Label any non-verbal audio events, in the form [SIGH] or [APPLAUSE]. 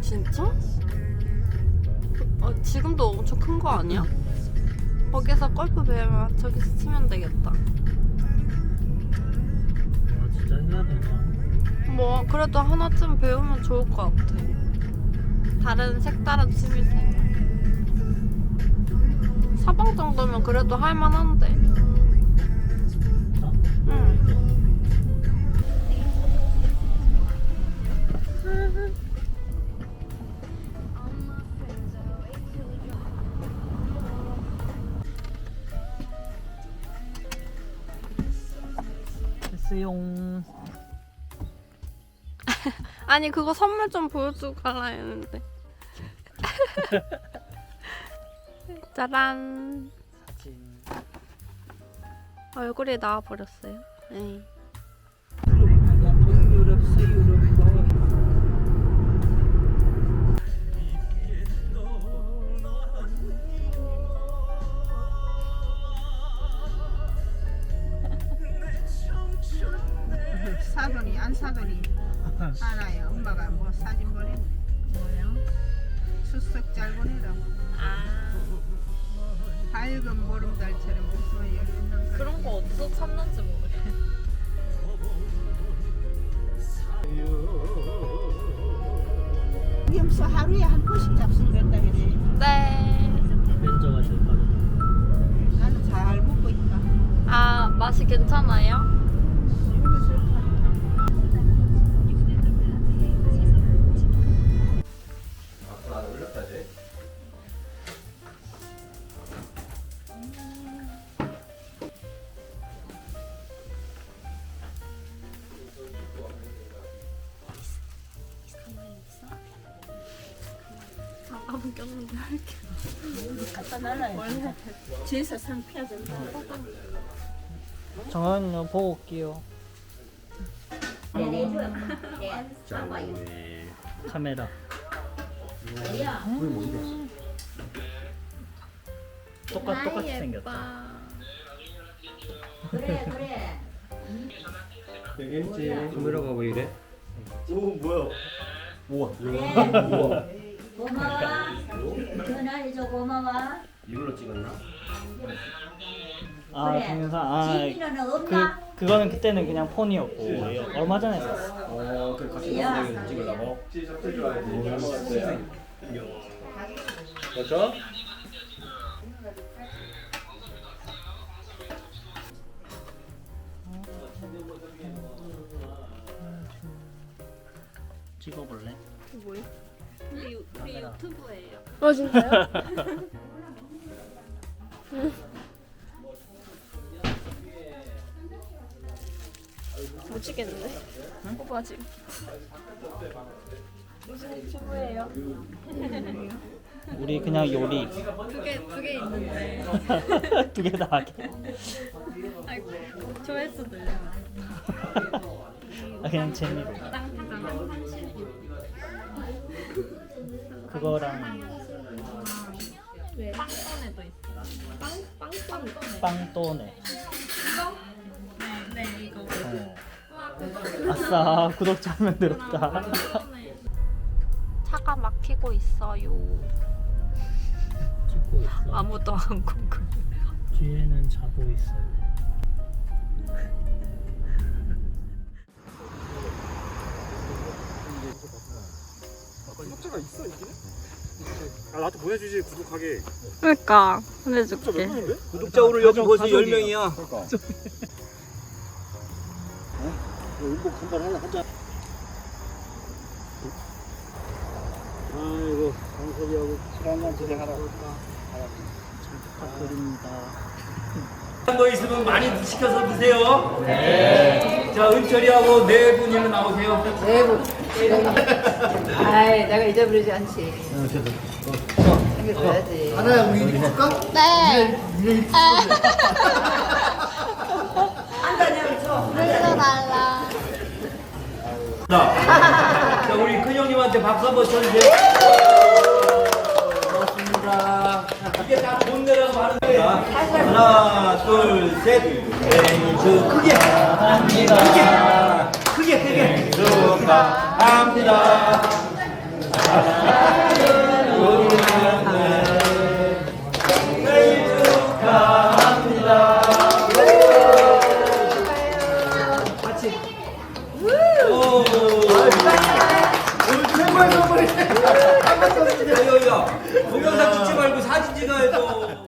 진짜? 어, 지금도 엄청 큰 거 아니야? 거기서 골프 배우면 저기서 치면 되겠다. 아 진짜 해야 되나? 뭐 그래도 하나쯤 배우면 좋을 것 같아. 다른 색다른 취미생활. 사방 정도면 그래도 할만한데. 응. 됐어용 [LAUGHS] 아니 그거 선물 좀 보여주고 갈라 했는데. [LAUGHS] 짜란. 사진 얼굴이 나와 버렸어요. 네. 동 사돈이 안 사돈이 하나요. 엄마가 뭐 사진 보냈네. 뭐요? 추석 잘 보내라. 아 밝은 보름달처럼 웃어 열리는 그런 거 어디서 찾는지 모르겠어. 염소 하루에 한 번씩 잡수면 된다 그래. 네. 벤저가 제일 빠르다 나는 잘 먹고 있다. 아 맛이 괜찮아요? 아, 아무 꼈는데 할게. 갖다 놔라. 제사 상 피야 된다. 정한 거 보고 올게요 카메라 음. 똑같 똑같이 생겼다 일지 카메라가 왜 이래? 오 뭐야? 우와 [LAUGHS] 고마워. 전화해줘 고마워. 이걸로 찍었나? 아 그래. 동영상 아 지민이는 그, 없나? 그거는 그때는 그냥 폰이었고 얼마 전에 샀어 어, 그 같이 야. 영상 찍으려고? 그렇죠? 찍어볼래? 뭐요? 우리, 유- 우리. 유튜브예요. 아 진짜요? [LAUGHS] 못 찍겠는데? 오빠 지금 무슨 유튜브예요? 우리 그냥 요리 두개 두 개 있는데. [LAUGHS] 두 개 다 하게 아이고 조회수 늘려. 아, 그냥 재미로 땅땅 그거랑 왜? 빵돈에도 있어. 빵? 빵빵 빵또네 네, 네 이거. 어. 아싸 구독자 한 명 늘었다 차가 막히고 있어요. 찍고 있어 아무도 안 궁금. 뒤에는 자고 있어요 구독자가 있어 있긴? 아 나한테 보내주지 구독하게. 그러니까 보내줄게. 구독자 오늘 여기 벌써 10명이야 그러니까. 운동 한번 하나 하자. 아이고 강섭이하고 술 한잔 진행하라. 부탁드립니다. 거 있으면 많이 시켜서 드세요. 네. 자, 은철이하고 네 분이면 나오세요. [LAUGHS] 아이, 내가 잊어버리지 않지. 챙겨줘야지. 하나야 우리 이렇게 줄까? 네 [LAUGHS] 불러달라 자, 자, 우리 큰 형님한테 박수 한번 쳐주세요. 고맙습니다. 이게 다 돈 내라고 하는 거야. 하나, 둘, 셋. 생일 축 크게. 크게. 크게, 크게. 축하합니다. 동영상 찍지 말고 사진 찍어야죠.